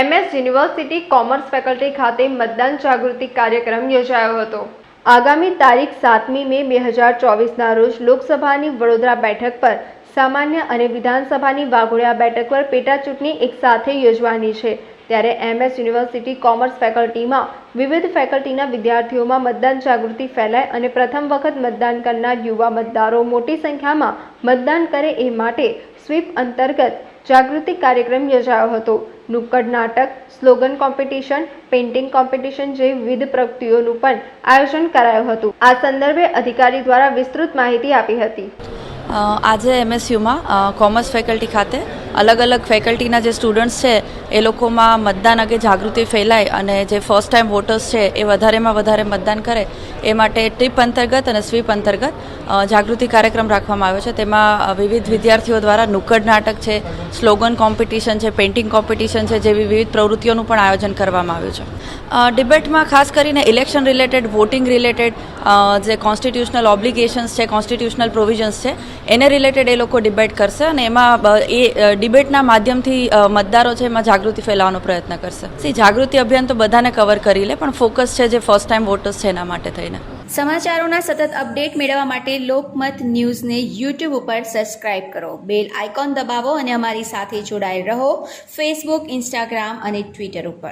MS university commerce faculty ખાતે મતદાન જાગૃતિ કાર્યક્રમ યોજાયો હતો. આગામી તારીખ સાતમી મે બે હજાર ચોવીસના રોજ લોકસભાની વડોદરા બેઠક પર સામાન્ય અને વિધાનસભાની વાઘોડિયા બેઠક પર પેટાચૂંટણી એકસાથે યોજવાની છે. ત્યારે એમએસ યુનિવર્સિટી કોમર્સ ફેકલ્ટીમાં વિવિધ ફેકલ્ટીના વિદ્યાર્થીઓમાં મતદાન જાગૃતિ ફેલાય અને પ્રથમ વખત મતદાન કરનાર યુવા મતદારો મોટી સંખ્યામાં મતદાન કરે એ માટે સ્વીપ અંતર્ગત જાગૃતિ કાર્યક્રમ યોજાયો હતો. નુક્કડ નાટક, સ્લોગન કોમ્પિટિશન, પેઇન્ટિંગ કોમ્પિટિશન જેવી વિવિધ પ્રવૃત્તિઓનું પણ આયોજન કરાયું હતું. આ સંદર્ભે અધિકારી દ્વારા વિસ્તૃત માહિતી આપી હતી. આજે એમએસયુમાં કોમર્સ ફેકલ્ટી ખાતે અલગ અલગ ફેકલ્ટીના જે સ્ટુડન્ટ્સ છે, એ લોકોમાં મતદાન અંગે જાગૃતિ ફેલાય અને જે ફર્સ્ટ ટાઈમ વોટર્સ છે, એ વધારેમાં વધારે મતદાન કરે, એ માટે ટ્રીપ અંતર્ગત અને સ્વીપ અંતર્ગત જાગૃતિ કાર્યક્રમ રાખવામાં આવ્યો છે. તેમાં વિવિધ વિદ્યાર્થીઓ દ્વારા નુક્કડ નાટક છે સ્લોગન કોમ્પિટિશન છે પેઇન્ટિંગ કોમ્પિટિશન છે, જેવી વિવિધ પ્રવૃત્તિઓનું પણ આયોજન કરવામાં આવ્યું છે. ડિબેટમાં ખાસ કરીને ઇલેક્શન રિલેટેડ વોટિંગ રિલેટેડ જે કોન્સ્ટિટ્યુશનલ ઓબ્લિગેશન્સ છે કોન્સ્ટિટ્યુશનલ પ્રોવિઝન્સ છે, એને રિલેટેડ એ લોકો ડિબેટ કરશે અને એમાં એ ડિબેટના માધ્યમથી મતદારો છે એમાં જાગૃતિ ફેલાવવાનો પ્રયત્ન કરશે. સી, જાગૃતિ અભિયાન તો બધાને કવર કરી લે, પણ ફોકસ છે જે ફર્સ્ટ ટાઈમ વોટર્સ છે એના માટે થઈને. સમાચારોના સતત અપડેટ મેળવવા માટે લોકમત ન્યૂઝને યુટ્યુબ ઉપર સબસ્ક્રાઇબ કરો. બેલ આઇકોન દબાવો અને અમારી સાથે જોડાયેલ રહો. ફેસબુક ઇન્સ્ટાગ્રામ અને ટ્વિટર ઉપર.